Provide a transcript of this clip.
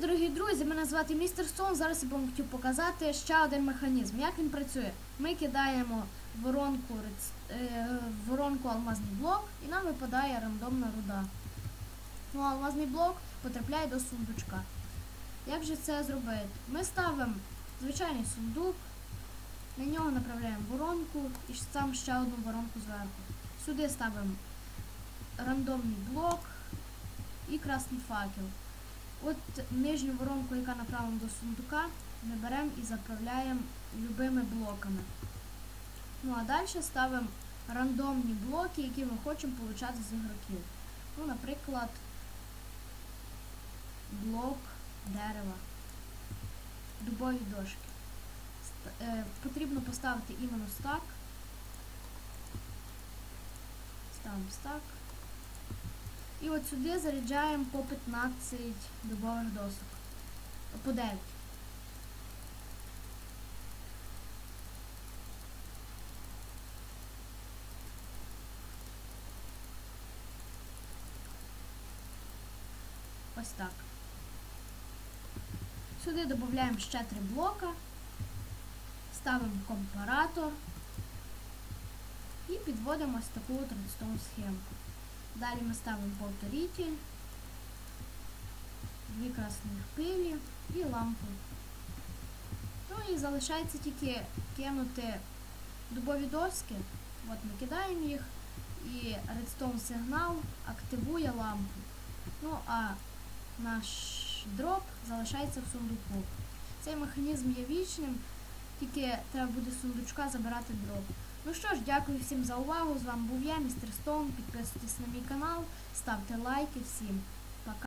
Дорогі друзі! Мене звати містер Сон. Зараз я вам хотів показати ще один механізм. Як він працює? Ми кидаємо воронку, е, воронку алмазний блок і нам випадає рандомна руда. Ну, алмазний блок потрапляє до сундучка. Як же це зробити? Ми ставимо звичайний сундук, на нього направляємо воронку і там ще одну воронку зверху. Сюди ставимо рандомний блок і красний факел. От нижню воронку, яка направлена до сундука, ми беремо і заправляємо любими блоками. Ну а далі ставимо рандомні блоки, які ми хочемо отримати з ігроків. Ну, наприклад, блок дерева, дубові дошки. Е, потрібно поставити іменно стак. Ставимо стак. І от сюди заряджаємо по 15 дубових досок. По 9. Ось так. Сюди додаємо ще три блока, ставимо компаратор і підводимо ось таку редстоун схемку. Далі ми ставимо повторитель, дві красних пилі і лампу. Ну і залишається тільки кинути дубові доски. От ми кидаємо їх і редстоун сигнал активує лампу. Ну а наш дроп залишається в сундуку. Цей механізм є вічним, тільки треба буде з сундучка забирати дроп. Ну що ж, дякую всім за увагу. З вами був я, містер Стоун. Підписуйтесь на мій канал, ставте лайки всім. Пока.